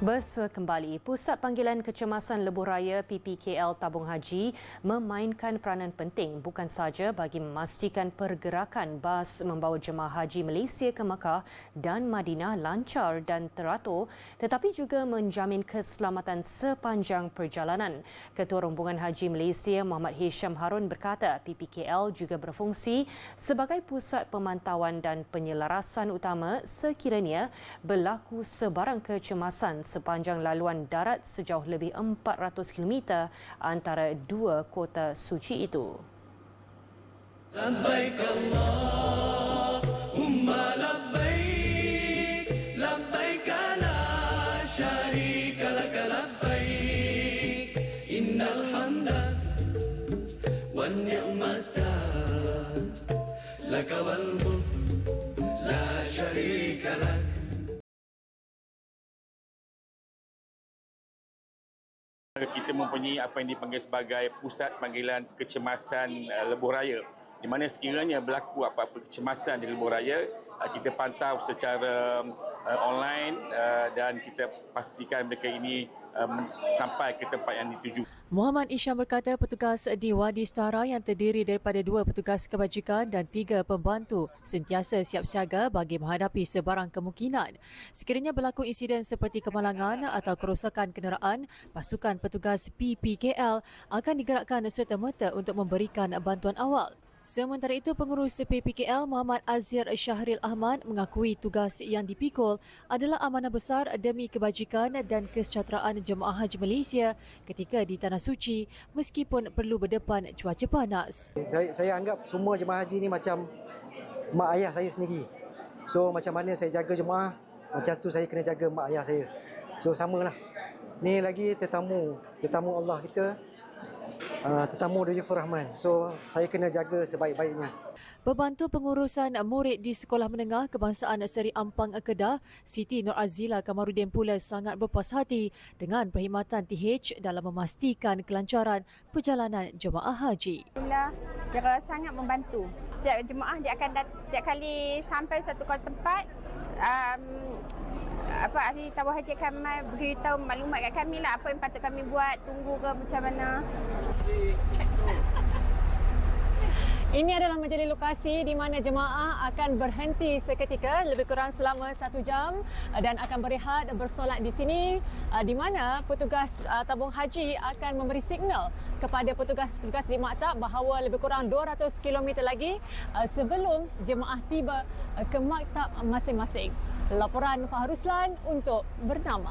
Bersua kembali, Pusat Panggilan Kecemasan Lebuh Raya PPKL Tabung Haji memainkan peranan penting bukan sahaja bagi memastikan pergerakan bas membawa jemaah haji Malaysia ke Mekah dan Madinah lancar dan teratur tetapi juga menjamin keselamatan sepanjang perjalanan. Ketua Rombongan Haji Malaysia Muhammad Hisham Harun berkata PPKL juga berfungsi sebagai pusat pemantauan dan penyelarasan utama sekiranya berlaku sebarang kecemasan sepanjang laluan darat sejauh lebih 400 km antara dua kota suci itu. لبيك اللهم لبيك لبيك لا شريك لك لبيك إن الحمد والنعمة لك والملك kita mempunyai apa yang dipanggil sebagai pusat panggilan kecemasan uh, lebuh raya di mana sekiranya berlaku apa-apa kecemasan di lebuh raya uh, kita pantau secara uh, online uh, dan kita pastikan mereka ini sampai ke tempat yang dituju. Muhammad Isyam berkata petugas di Wadi Setara yang terdiri daripada dua petugas kebajikan dan tiga pembantu sentiasa siap siaga bagi menghadapi sebarang kemungkinan. Sekiranya berlaku insiden seperti kemalangan atau kerosakan kenderaan, pasukan petugas PPKL akan digerakkan serta-merta untuk memberikan bantuan awal. Sementara itu, pengurus PPKL Muhammad Azir Syahril Ahmad mengakui tugas yang dipikul adalah amanah besar demi kebajikan dan kesejahteraan jemaah haji Malaysia ketika di Tanah Suci meskipun perlu berdepan cuaca panas. Saya, saya anggap semua jemaah haji ni macam mak ayah saya sendiri. So macam mana saya jaga jemaah, macam tu saya kena jaga mak ayah saya. So samalah. Ni lagi tetamu, tetamu Allah kita, uh, tetamu Duyufur Rahman. So saya kena jaga sebaik-baiknya. Pembantu pengurusan murid di Sekolah Menengah Kebangsaan Seri Ampang Kedah, Siti Nur Azila Kamarudin pula sangat berpuas hati dengan perkhidmatan TH dalam memastikan kelancaran perjalanan jemaah haji. Alhamdulillah, dia sangat membantu. Setiap jemaah dia akan dat- setiap kali sampai satu tempat, um, apa ahli tabah haji akan ma- beritahu maklumat kat kami lah apa yang patut kami buat, tunggu ke macam mana. Ini adalah menjadi lokasi di mana jemaah akan berhenti seketika lebih kurang selama satu jam dan akan berehat bersolat di sini uh, di mana petugas uh, tabung haji akan memberi signal kepada petugas-petugas di maktab bahawa lebih kurang 200 km lagi uh, sebelum jemaah tiba ke maktab masing-masing. Laporan Fahruslan untuk Bernama.